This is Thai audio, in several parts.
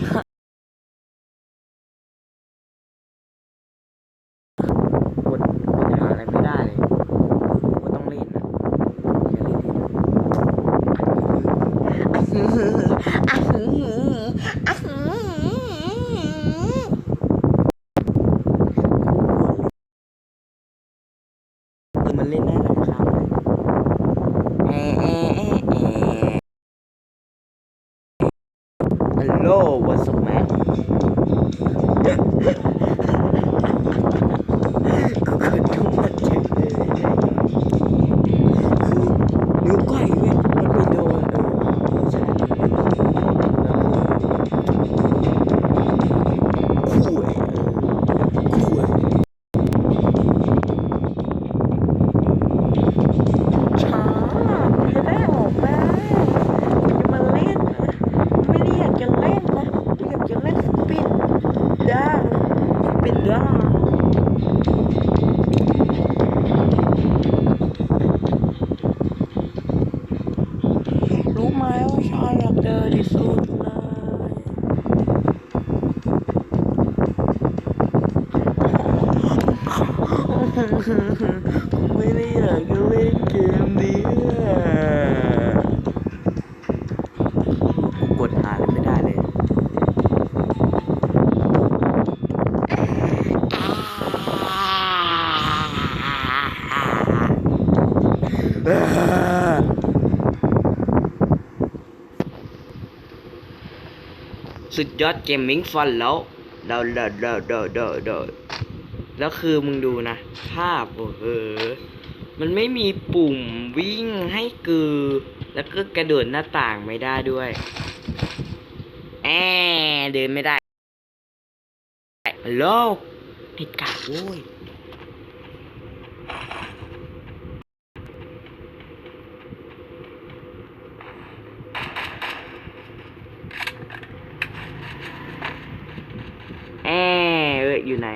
Huh. สุดยอดเกมมิ่งฟันแล้วเดาเดาเดาเดาเดาเดาแล้วคือมึงดูนะ ภาพเออ มันไม่มีปุ่มวิ่งให้กือ แล้วก็กระโดดหน้าต่างไม่ได้ด้วย แอเดินไม่ได้ฮัลโหลไอ้กาโว้ย แอเอยอยู่ไหน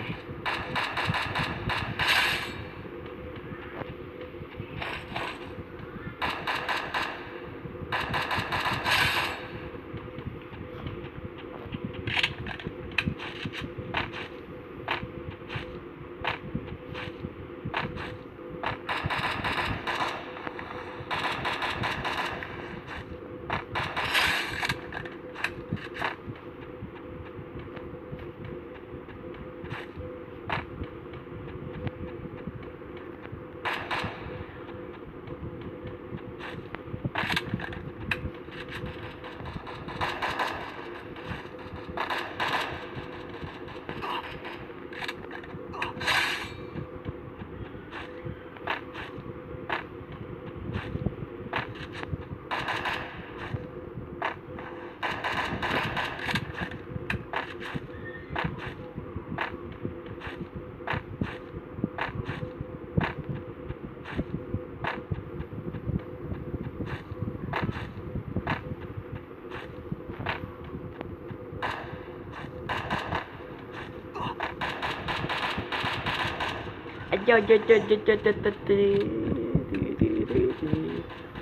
อจ้าเจ้าเจ้าเจ้าเจ้าเจ้าเจ้า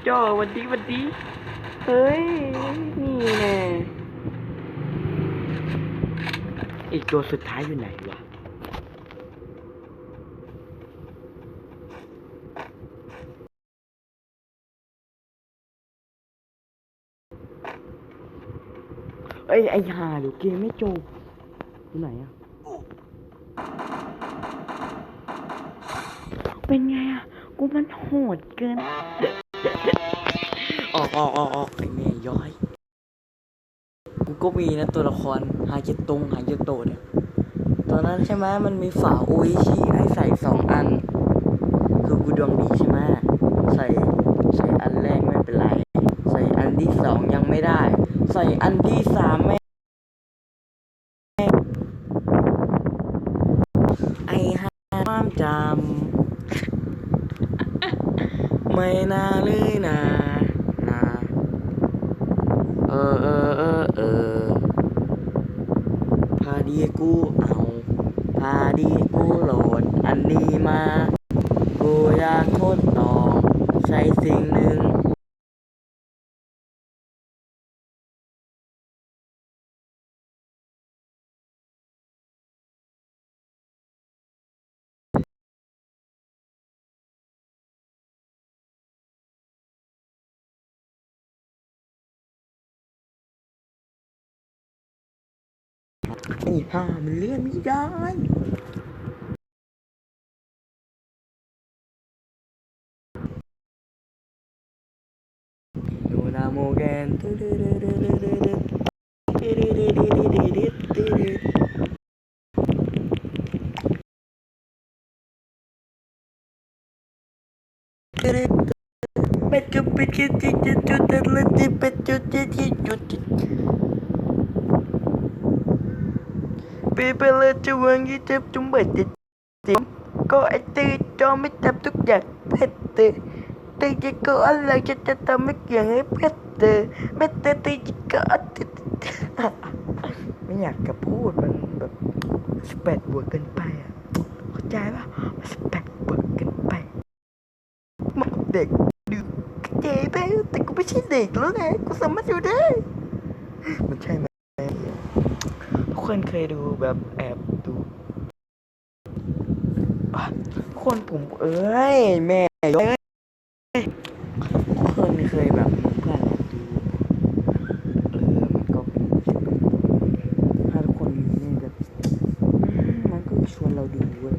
เจ้าวันดีวันดีเฮ้ย นี่แน่อีกตัวสุดท้ายอยู่ไหนวะเอ้ยไอ้ห่าเดี๋ยวเกมไม่จบอยู่ไหนอะ เป็นไงอะ กูมันโหดเกิน ออกออกออกออกไอ้แม่ย้อย กูก็มีนะตัวละครหาเจตงหาเจโตเนี่ย ตอนนั้นใช่ไหมมันมีฝาโออิชิให้ใส่สองอัน คือกูดวงดีใช่ไหมใส่ใส่อันแรกไม่เป็นไร ใส่อันที่สองยังไม่ได้ ใส่อันที่สามไม่ ไอ้ห้ามจำ ไม่น่าเลยนานาเออเออเออเออพาดีกูเอาพาดีกูโหลดอันนี้มา กูอยากทดลองใช้สิ่ง หนึ่งไอ้ห่ามันเลื่อนไม่ได้โนนาโมแกนเป็ดจุดเป็ดจุดจุดจุดจุดจุดจุดเป็ดจุดจุดจุดจุดจุดเป็ดเปเลยจะวางยี่เจ็บจุ่มเบ็ดจิตจิมก็ไอตีจอไม่จับทุกอย่างเผ็ดเตะตีจะก็อะไรจะจะทำให้เกี่ยงให้เพชรเตอไม่เตตีจะก็ไม่อยากจะพูดมันแบบสเปดบวกเกินไปอะเข้าใจป่ะสเปดบวกเกินไปมันเด็กดูเจ๊ไปแต่กูไม่ใช่เด็กแล้วไงกูสามารถอยู่ได้ มันใช่ไหมทุกคน เคยดูแบบแอบดูคนผมเอ้ย แม่เอ้ย ทุกคนเคยแบบเพื่อนแอบดูเออมันก็เป็นถ้าทุกคนนี่แบบอืมมันก็ชวนเราดูเว้ย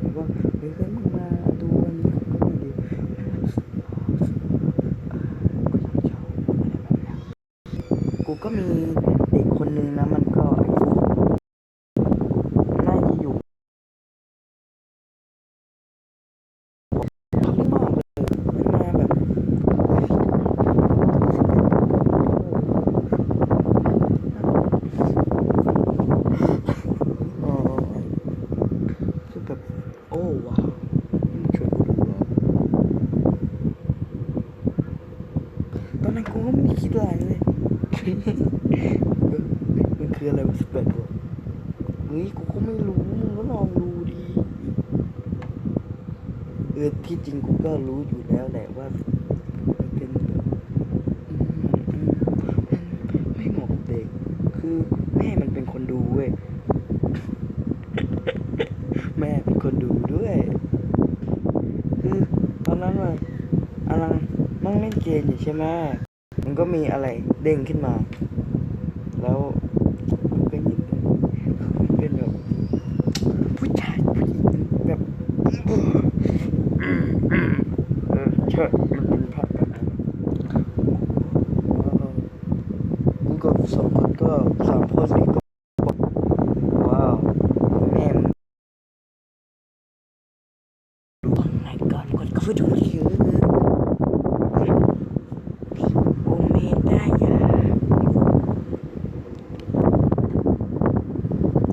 มันก็เฮ้ยเฮ้ยมึงมาดูอันนี้ก็มาดิเออก็อยากชอบอะไรแบบเนี้ยกูก็มีเด็กคนนึงนะมันก็น่าจะอยู่พักไม่มากเลยมันมาแบบ อ๋อคือแบบ โอ้ว้าวนี่มันชวนกูดูเหรอตอนนั้นกูก็ไม่ได้คิดอะไรเลย เออมันคืออะไรวะสเปดวะเฮ้ยกูก็ไม่รู้มึงก็ลองดูดิเออ ที่จริงกูก็รู้อยู่แล้วแหละว่ามันเป็นไม่เหมาะกับเด็ก คือแม่มันเป็นคนดูเว้ย แม่เป็นคนดูด้วย คือตอนนั้นมันอลังนั่งเล่นเกมอยู่ใช่ไหมมันก็มีอะไรเด้งขึ้นมา แล้วมันก็ยินมันเป็นแบบผู้ชายผู้หญิงแบบ เออใช่มันเป็นภาพแบบนั้นว้าวกูกับสองคนก็สามคนนี่ก็ว้าวแม่มันดูข้างในก่อนกดเข้าไปดูเยอะโอเมนได้ยา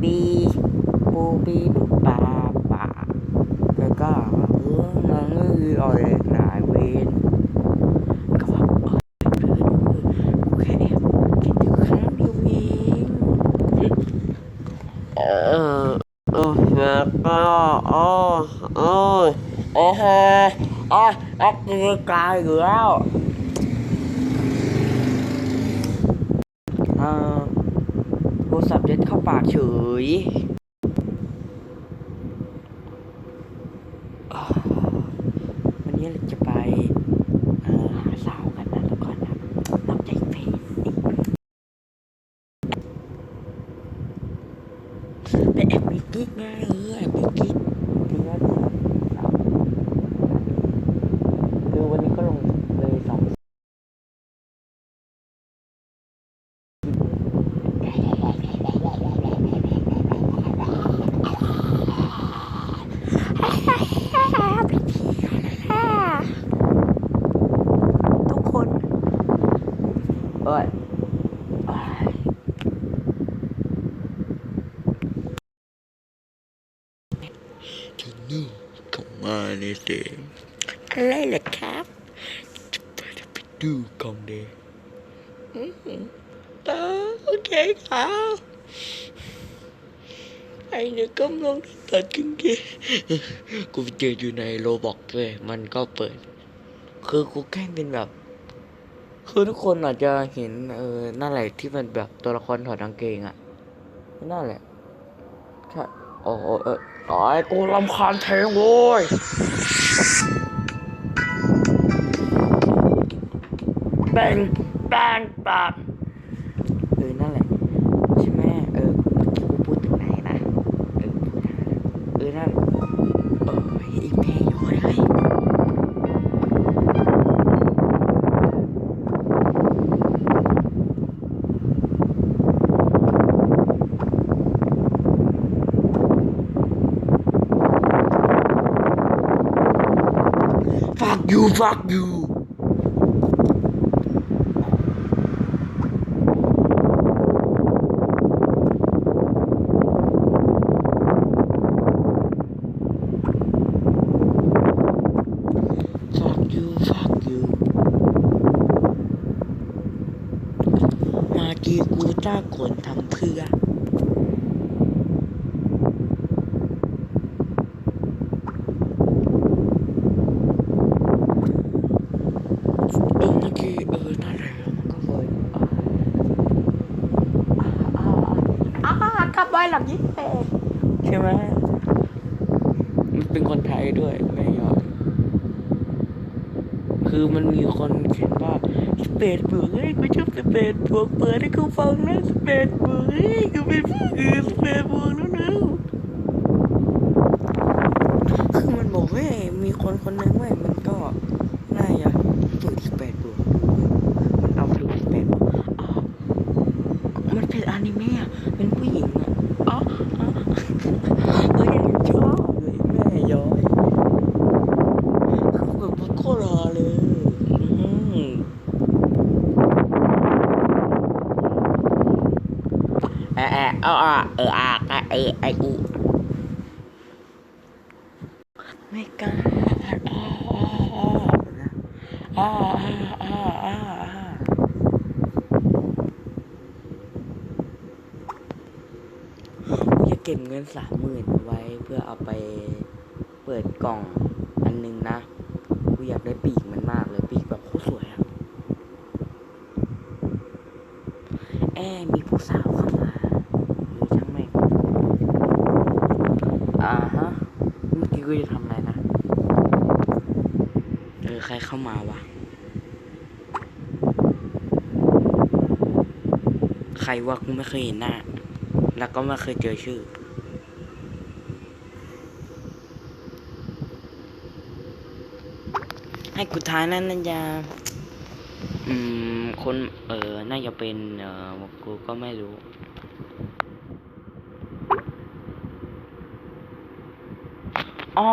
บีบูบีบูปาปาแล้วก็เออมันก็ คือเอาเลยนายเวนก็ว่าเออเธอดูกูแค่แอบแค่ดูครั้งเดียวเองเออเออแล้วก็โอ้โอ้โอ้โหโอ้ออกกำลังกายอยู่แล้วเออโทรศัพท์ยัดเข้าปากเฉยอ่าวั นี้เราจะไปหาสาวกันนะทุกคนนะนอกใจเฟซไปแอบมีกิ๊กไงเออแอบมีกิ๊กคือว่าคือวันนี้ก็ลงเลยสองทุกคน เอ้ยทีนี่เข้ามาในเสียงอะไรเหรอครับจะไปจะไปดูกอ คือทุกคนอาจจะเห็นเออนั่นแหละที่มันแบบตัวละครถอดกางเกงอะนั่นแหละใช่โอ้โอเออตายกูลำคาญแทงโว้ยแบงแบงปากเออนั่นแบง You fuck you. เออเมื่อกี้เออนั่นแหละมันก็เลยอ่าอ่าอ่ากลับไปหลังยี่สิบแปดใช่ไหมมันเป็นคนไทยด้วยไม่ยอมคือมันมีคนเขียนว่าสเปดบุกเฮ้ยกูชอบสเปดบุกเปิดให้กูฟังนะสเปดบุกเฮ้กูเป็นผู้อื่นสเปดบุกแล้วนะคือมันบอกเว้ยมีคนคนหนึงเว้ยมันก็น่าจะฝึกสเปดบุกมันเอาดูสเปดบุกอ๋อมันเป็นอนิเมะอะเป็นผู้หญิงอะอ๋ออ๋อเฮ้ยชอบเลยแม่ย้อย คือแบบมันโคตรฮาเลยอืมแอะแอะ เอาอะเอออะอะเออไออูไม่กล้าอ่าอ่าอ่าจะเก็บเงินสามหมื่นไว้เพื่อเอาไปเปิดกล่องอันนึงนะกูอยากได้ปีกมันมากเลยปีกแบบโคตรสวยอะแอมีผู้สาวเข้ามาหรือช่างแม่งอ่าฮะ เมื่อ กูจะทำอะไรนะ เออ ใครเข้ามาวะ ใครวะกูไม่เคยเห็นหน้า แล้วก็ไม่เคยเจอชื่อ ให้กูท้ายนั่นน่าจะอืม คน เออ น่าจะเป็น เออ กูก็ไม่รู้ อ๋อ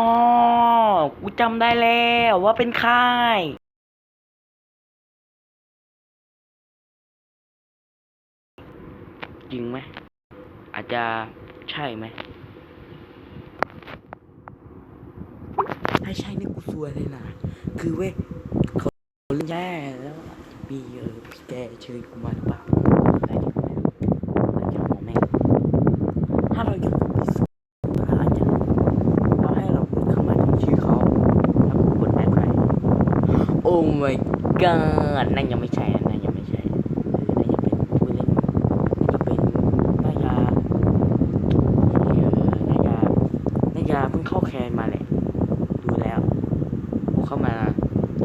กูจำได้แล้วว่าเป็นค่ายจริงไหม อาจจะใช่ไหมถ้าใช่นี่กูซวยเลยนะ คือเว้ยเขาเล่นแย่แล้วมีเออพี่แกเชิญกูมาหรือเปล่าอะไรนี่ไม่รู้อาจจะมองแม่งถ้าเรายังคงพิสูจน์ก็อาจจะเราให้เรากดเข้ามาที่ชื่อเขาแล้วกูกดได้ไหมโอ้ my god นั่นยังไม่ใช่นะนั่นยังไม่ใช่เออนั่นยังเป็นผู้เล่นนั่นยังเป็นน่าจะเออน่าจะน่าจะเพิ่งเข้าแคนมาแหละ ดูแล้วกูเข้ามา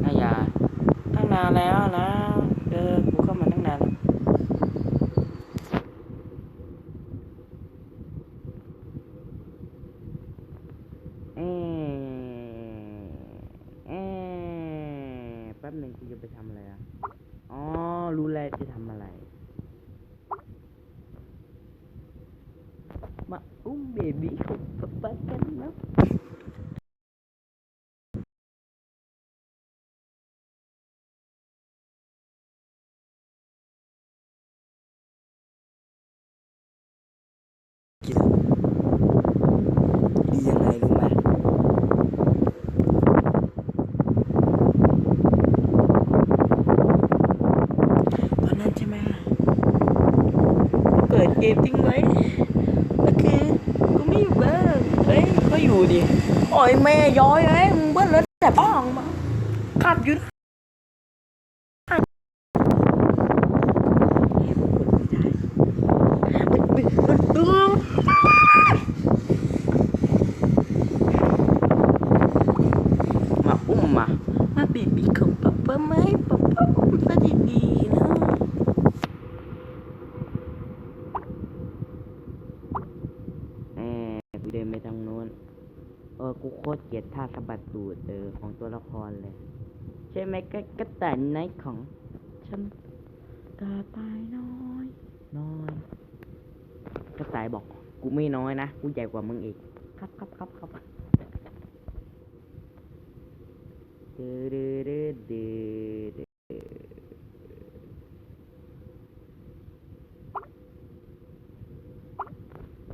น่าจะตั้งนานแล้วนะ เออ กูเข้ามาตั้งนานแล้วอืมอืมแป๊บหนึ่งกูจะไปทำอะไรอะ อ๋อ รู้แล้วจะทำอะไร มาอุ้มเบบี้ของป๊าป๊ากันนะ กินดียังไงรู้ไหมตอนนั้นใช่ไหมเปิดเกมทิ้งไว้แล้วคือกูไม่อยู่บ้านเอ้ยก็อยู่ดิโอยแม่ย้อยเอ้ยมึงเบิ้ลรถแต่ป้องมาขับอยู่นะเฮ้ยกูกดมาอุ้มมามาบีบีของป๊าป๊าไหมซะดีๆนะเออกูเดินไปทางโน้น เออ กูโค ตรเกลียดท่าสะบัดตูดเออของตัวละครเลย ใช่ไหมก็กระต่ายในของฉันกระต่ายน้อย น้อยกระต่ายบอก กูไม่น้อยนะ กูใหญ่กว่ามึงอีก ครับครับครับครับดื้อดื้อดื้อดื้อดื้อ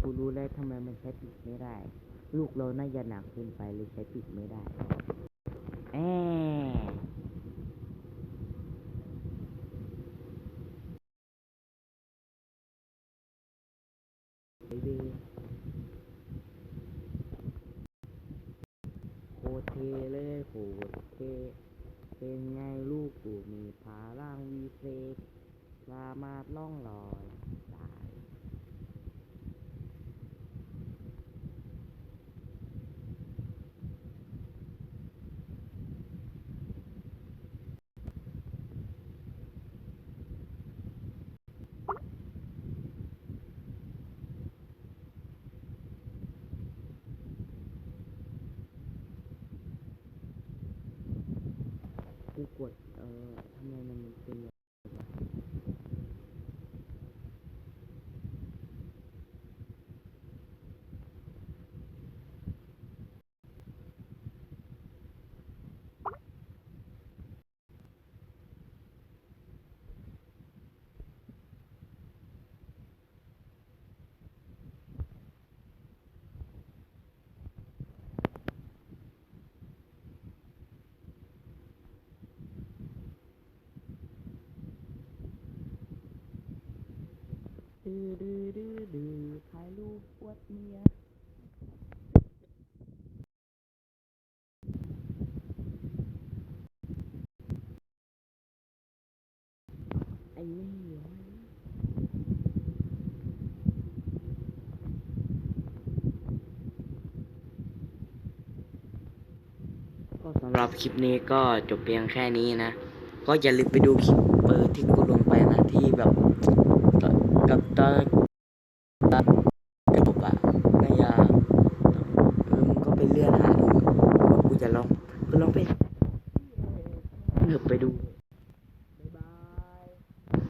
กูรู้แล้วทำไมมันใช้ปิดไม่ได้ ลูกเราน่าจะหนักเกินไปเลยใช้ปิดไม่ได้แอไปดื้อโคตรเทเลยโคตรเทเป็นไงลูกกูมีพลังวิเศษสามารถล่องลอยได้ กูกดเอ่อทำไมมันเป็นอย่างนี้วะ ดื้อดื้อดื้อดื้อถ่ายรูปอวดเมียไอ้นี่วะก็สำหรับคลิปนี้ก็จบเพียงแค่นี้นะ ก็อย่าลืมไปดูคลิปเปิดที่กูลงไปนะที่แบบ กั